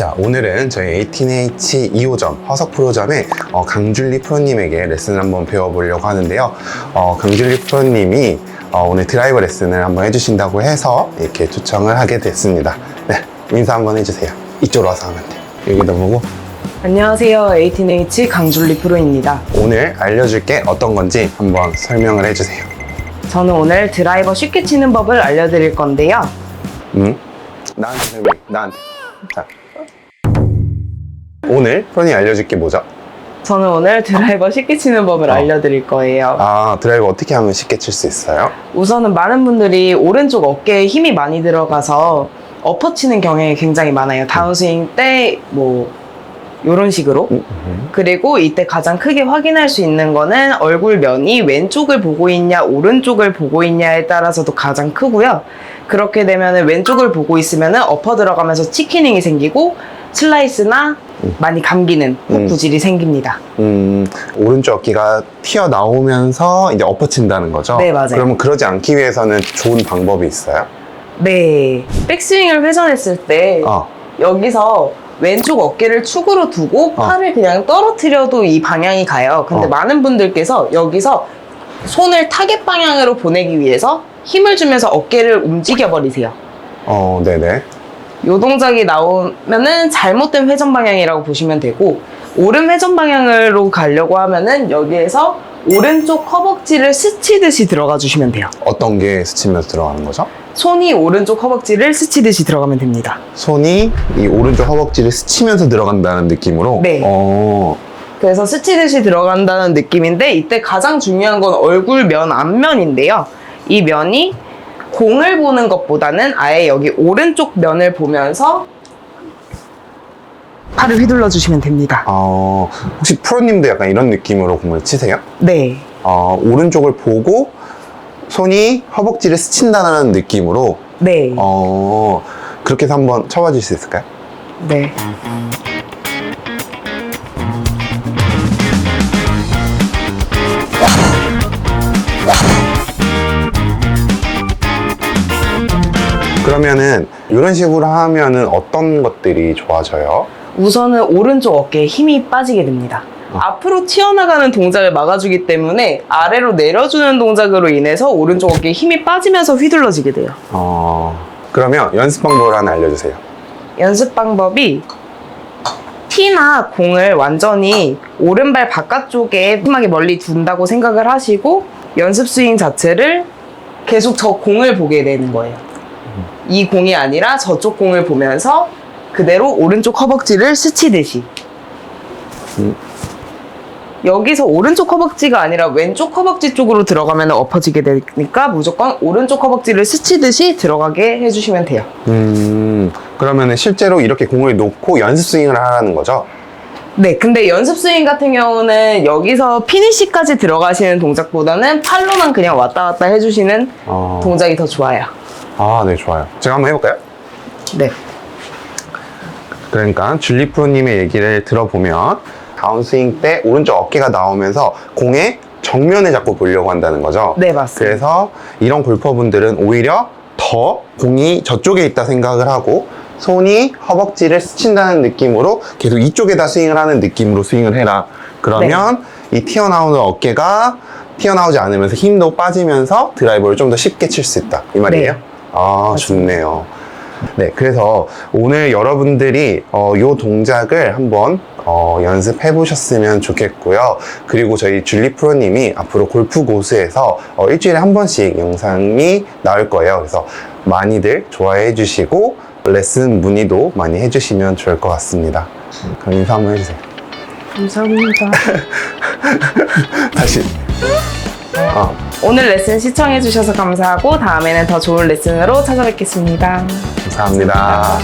자, 오늘은 저희 18H 2호점 화석 프로점의 어, 강준리 프로님에게 레슨을 한번 배워보려고 하는데요. 어, 강준리 프로님이 어, 오늘 드라이버 레슨을 한번 해주신다고 해서 이렇게 초청을 하게 됐습니다. 네, 인사 한번 해주세요. 이쪽으로 와서 하면 돼요. 여기다 보고 안녕하세요. 18H 강줄리 프로입니다. 오늘 알려줄 게 어떤 건지 한번 설명을 해주세요. 저는 오늘 드라이버 쉽게 치는 법을 알려드릴 건데요. 응? 나한테 설명해. 나한테. 자. 오늘 프로님 알려줄 게 뭐죠? 저는 오늘 드라이버 쉽게 치는 법을 어. 알려드릴 거예요. 아, 드라이버 어떻게 하면 쉽게 칠 수 있어요? 우선은 많은 분들이 오른쪽 어깨에 힘이 많이 들어가서 엎어 치는 경향이 굉장히 많아요. 다운스윙 때 뭐 이런 식으로. 음, 그리고 이때 가장 크게 확인할 수 있는 거는 얼굴 면이 왼쪽을 보고 있냐 오른쪽을 보고 있냐에 따라서도 가장 크고요. 그렇게 되면 왼쪽을 보고 있으면 엎어 들어가면서 치키닝이 생기고 슬라이스나 많이 감기는 훅 음. 구질이 생깁니다. 음, 오른쪽 어깨가 튀어나오면서 이제 엎어친다는 거죠? 네, 맞아요. 그러면 그러지 않기 위해서는 좋은 방법이 있어요? 네. 백스윙을 회전했을 때 어, 여기서 왼쪽 어깨를 축으로 두고 어. 팔을 그냥 떨어뜨려도 이 방향이 가요. 근데 어. 많은 분들께서 여기서 손을 타겟 방향으로 보내기 위해서 힘을 주면서 어깨를 움직여 버리세요. 어, 네네. 요 동작이 나오면은 잘못된 회전 방향이라고 보시면 되고 오른 회전 방향으로 가려고 하면은 여기에서 오른쪽 허벅지를 스치듯이 들어가 주시면 돼요. 어떤 게 스치면서 들어가는 거죠? 손이 오른쪽 허벅지를 스치듯이 들어가면 됩니다. 손이 이 오른쪽 허벅지를 스치면서 들어간다는 느낌으로? 네. 어, 그래서 스치듯이 들어간다는 느낌인데 이때 가장 중요한 건 얼굴 면 앞면인데요. 이 면이 공을 보는 것보다는 아예 여기 오른쪽 면을 보면서 팔을 휘둘러 주시면 됩니다. 어, 혹시 프로님도 약간 이런 느낌으로 공을 치세요? 네. 어, 오른쪽을 보고 손이 허벅지를 스친다는 느낌으로 네. 어, 그렇게 해서 한번 쳐봐 주실 수 있을까요? 네. 그러면은 이런 식으로 하면은 어떤 것들이 좋아져요? 우선은 오른쪽 어깨에 힘이 빠지게 됩니다. 앞으로 튀어나가는 동작을 막아주기 때문에 아래로 내려주는 동작으로 인해서 오른쪽 어깨에 힘이 빠지면서 휘둘러지게 돼요. 어, 그러면 연습 방법을 하나 알려주세요. 연습 방법이 티나 공을 완전히 오른발 바깥쪽에 심하게 멀리 둔다고 생각을 하시고 연습 스윙 자체를 계속 저 공을 보게 되는 거예요. 이 공이 아니라 저쪽 공을 보면서 그대로 오른쪽 허벅지를 스치듯이. 음. 여기서 오른쪽 허벅지가 아니라 왼쪽 허벅지 쪽으로 들어가면 엎어지게 되니까 무조건 오른쪽 허벅지를 스치듯이 들어가게 해주시면 돼요. 음, 그러면은 실제로 이렇게 공을 놓고 연습 스윙을 하라는 거죠? 네, 근데 연습 스윙 같은 경우는 여기서 피니시까지 들어가시는 동작보다는 팔로만 그냥 왔다 갔다 해주시는 어, 동작이 더 좋아요. 아, 네, 좋아요. 제가 한번 해볼까요? 네. 그러니까 줄리 프로님의 얘기를 들어보면 다운스윙 때 오른쪽 어깨가 나오면서 공의 정면에 자꾸 보려고 한다는 거죠. 네, 맞습니다. 그래서 이런 골퍼분들은 오히려 더 공이 저쪽에 있다 생각을 하고 손이 허벅지를 스친다는 느낌으로 계속 이쪽에다 스윙을 하는 느낌으로 스윙을 해라. 그러면 이 튀어나오는 어깨가 튀어나오지 않으면서 힘도 빠지면서 드라이버를 좀 더 쉽게 칠 수 있다. 이 말이에요? 네. 아, 좋네요. 네, 그래서 오늘 여러분들이 어, 요 동작을 한번 어, 연습해 보셨으면 좋겠고요. 그리고 저희 줄리 프로님이 앞으로 골프 고수에서 어, 일주일에 한 번씩 영상이 나올 거예요. 그래서 많이들 좋아해 주시고 레슨 문의도 많이 해주시면 좋을 것 같습니다. 그럼 인사 한번 해주세요. 감사합니다. 다시. 어, 오늘 레슨 시청해주셔서 감사하고 다음에는 더 좋은 레슨으로 찾아뵙겠습니다. 감사합니다.